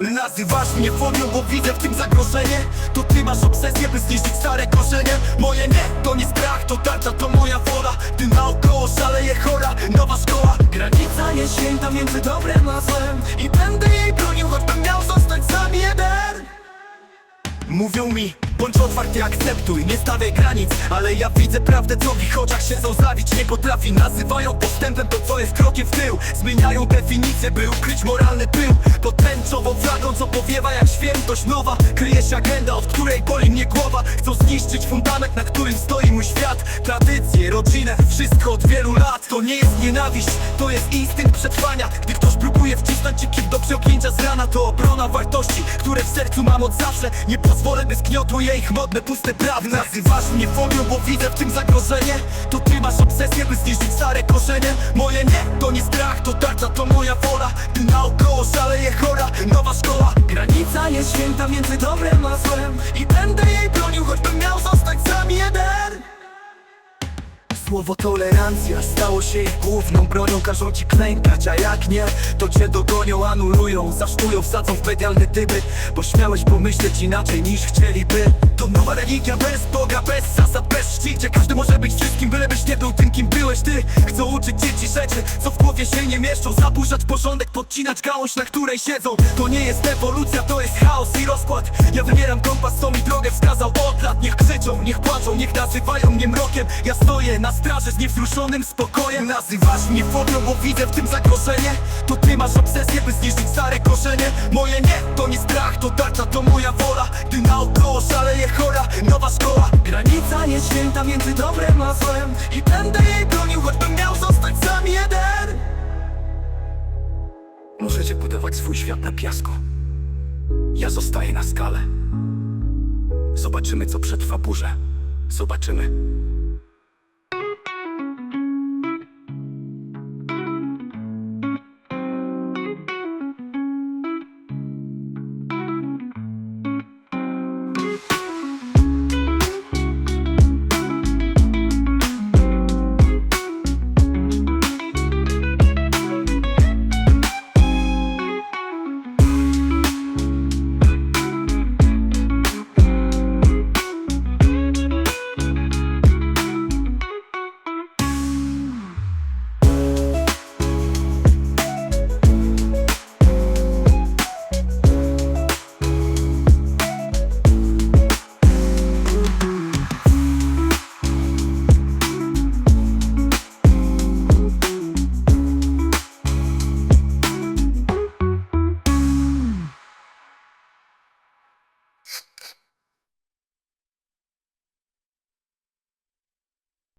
Nazywasz mnie folią, bo widzę w tym zagrożenie. To ty masz obsesję, by zniszczyć stare korzenie. Moje nie, to nie strach, to tarcza, to moja wola. Ty naokoło szaleje chora, nowa szkoła. Granica jest święta między dobrem a złem. I będę jej bronił, choćbym miał zostać sam jeden. Mówią mi, bądź otwarty, akceptuj, nie stawiaj granic. Ale ja widzę prawdę, co w ich oczach siedzą zawić Nie potrafi, nazywają postępem to, co jest krokiem w tył. Zmieniają definicję, by ukryć moralny pył. Pod tęczową flagą, co powiewa jak świętość nowa. Kryje się agenda, od której głowa. Chcą zniszczyć fundament, na którym stoi mój świat. Tradycje, rodzinę, wszystko od wielu lat. To nie jest nienawiść, to jest instynkt przetrwania. Gdy ktoś próbuje wcisnąć ci kip do przełknięcia z rana To obrona wartości, które w sercu mam od zawsze. Nie pozwolę, by zgniotły ich modne, puste prawdy Nazywasz mnie fobią, bo widzę w tym zagrożenie. To ty masz obsesję, by zniszczyć stare korzenie. Moje nie, to nie strach, to tarcza, to moja wola. Ty naokoło szaleje chora, nowa szkoła. Granica jest święta między dobrem a złem Słowo tolerancja. Stało się ich główną bronią Każą ci klękać, a jak nie, to cię dogonią, anulują Zaszczują, wsadzą w medialny tyby Bo śmiałeś pomyśleć inaczej niż chcieliby. To nowa religia bez Boga, bez zasad, bez czcicie Każdy może być wszystkim, bylebyś nie był tym, kim byłeś. Ty Chcą uczyć dzieci rzeczy, co w głowie się nie mieszczą. Zaburzać porządek, podcinać gałąź, na której siedzą. To nie jest ewolucja, to jest chaos i rozkład. Ja wybieram kompas, co mi drogę wskazał Niech płaczą, niech nazywają mnie mrokiem. Ja stoję na straży z niewzruszonym spokojem. Nazywasz mnie fobią, bo widzę w tym zagrożenie. To ty masz obsesję, by zniszczyć stare korzenie. Moje nie, to nie strach, to tarcza, to moja wola. Gdy naokoło szaleje chora, nowa szkoła. Granica jest święta między dobrem a złem. I będę jej bronił, choćbym miał zostać sam jeden. Możecie budować swój świat na piasku. Ja zostaję na skale Zobaczymy, co przetrwa burzę. Zobaczymy